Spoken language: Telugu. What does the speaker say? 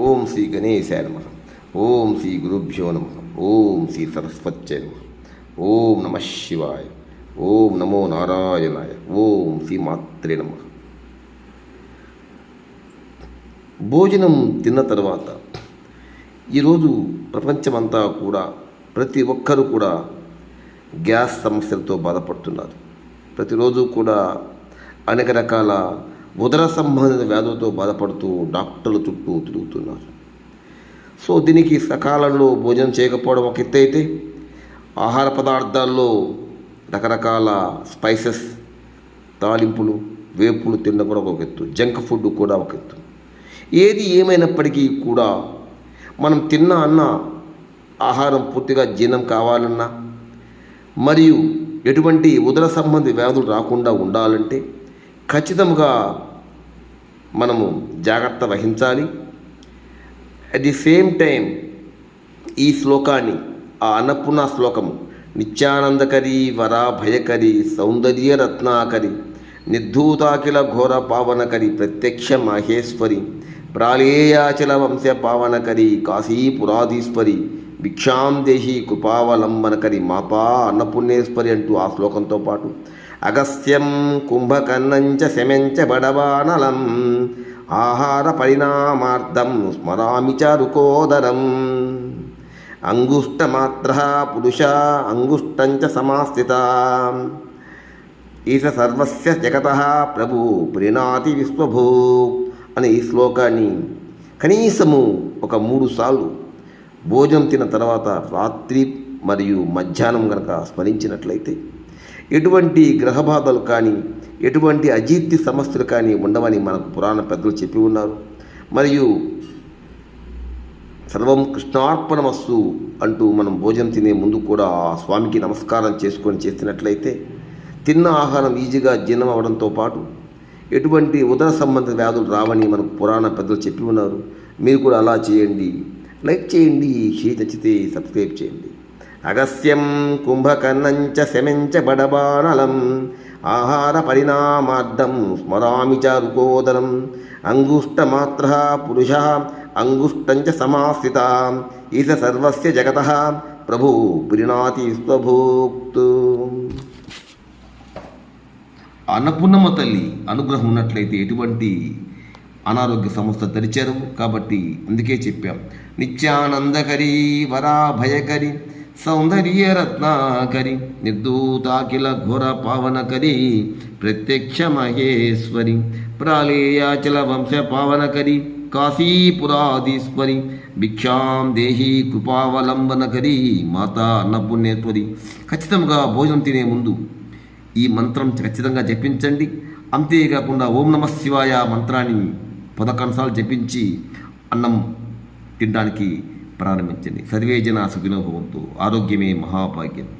ఓం శ్రీ గణేశాయ నమ. ఓం శ్రీ గురుభ్యో నమ. ఓం శ్రీ సరస్వత్యై నమ. ఓం నమ శివాయ. ఓం నమో నారాయణాయ. ఓం శ్రీ మాత్రే నమ. భోజనం తిన్న తర్వాత ఈరోజు ప్రపంచమంతా కూడా ప్రతి ఒక్కరూ కూడా గ్యాస్ సమస్యలతో బాధపడుతున్నారు. ప్రతిరోజు కూడా అనేక రకాల ఉదర సంబంధిత వ్యాధులతో బాధపడుతూ డాక్టర్ల చుట్టూ తిరుగుతున్నారు. సో దీనికి సకాలంలో భోజనం చేయకపోవడం ఒక ఎత్తు అయితే ఆహార పదార్థాల్లో రకరకాల స్పైసెస్ తాలింపులు వేపులు తినడం కూడా ఒక ఎత్తు జంక్ ఫుడ్ కూడా ఒక ఎత్తు. ఏది ఏమైనప్పటికీ కూడా మనం తిన్న అన్న ఆహారం పూర్తిగా జీర్ణం కావాలన్నా మరియు ఎటువంటి ఉదర సంబంధి వ్యాధులు రాకుండా ఉండాలంటే ఖచ్చితంగా మనము జాగ్రత్త వహించాలి. అట్ ది సేమ్ టైం ఈ శ్లోకాన్ని ఆ అన్నపూర్ణ శ్లోకము నిత్యానందకరి వరా భయకరి సౌందర్య రత్నాకరి నిర్ధూతాకిల ఘోర పావనకరి ప్రత్యక్ష మహేశ్వరి ప్రాళేయాచల వంశ పావనకరి కాశీపురాధీశ్వరి భిక్షాం దేహి కృపావలంబనకరి మాపా అన్నపుణ్యేశ్వరి అంటూ ఆ శ్లోకంతో పాటు. అగస్త్యం కుంభకన్నంచ శమెంచ బడవానలం. ఆహార పరిణామార్థం స్మరామి చ అంగుష్టమాత్ర పురుష అంగుష్టంచ సమాస్థిత. ఈశ సర్వస్య జగత ప్రభు ప్రీణాతి విశ్వభూ. అనే ఈ శ్లోకాన్ని కనీసము ఒక మూడు సార్లు భోజనం తిన్న తర్వాత రాత్రి మరియు మధ్యాహ్నం కనుక స్మరించినట్లయితే ఎటువంటి గ్రహబాధలు కానీ ఎటువంటి అజీర్తి సమస్యలు కానీ ఉండవని మనకు పురాణ పెద్దలు చెప్పి ఉన్నారు. మరియు సర్వం కృష్ణార్పణమస్సు అంటూ మనం భోజనం తినే ముందు కూడా ఆ స్వామికి నమస్కారం చేసుకొని చేసినట్లయితే తిన్న ఆహారం ఈజీగా జీర్ణం అవడంతో పాటు ఎటువంటి ఉదర సంబంధ వ్యాధులు రావని మనకు పురాణ పెద్దలు చెప్పి ఉన్నారు. మీరు కూడా అలా చేయండి. లైక్ చేయండి షీ నచ్చితే సబ్స్క్రైబ్ చేయండి. అగస్త్యం కుంభకర్ణంచ శమించ బడబానలం. ఆహార పరిణామార్థం స్మరామి చ అంగుష్టమాత్ర పురుష అంగుష్టంచ సమాశ్రిత. ఈశ సర్వస్య జగత ప్రభు ప్రిణాతి స్వభోక్తు. అన్నపూర్ణమ్మ తల్లి అనుగ్రహం ఉన్నట్లయితే ఎటువంటి అనారోగ్య సంస్థ తెరిచారు కాబట్టి అందుకే చెప్పాం. నిత్యానందకరి వరాభయకరి సౌందర్య రత్నాకరి నిర్దూతాఖిల ఘోర పావనకరి ప్రత్యక్ష మహేశ్వరి ప్రాళేయాచల వంశ పావనకరి కాశీపురాధీశ్వరి భిక్షాం దేహి కృపావలంబనకరి మాతా అన్నపుణ్యేశ్వరి. ఖచ్చితంగా భోజనం తినే ముందు ఈ మంత్రం ఖచ్చితంగా జపించండి. అంతేకాకుండా ఓం నమ శివాయ మంత్రాన్ని పదకొండు జపించి అన్నం తినడానికి ప్రారంభించండి సర్వే జన సుఖినోభవంతో ఆరోగ్యమే మహాభాగ్యం.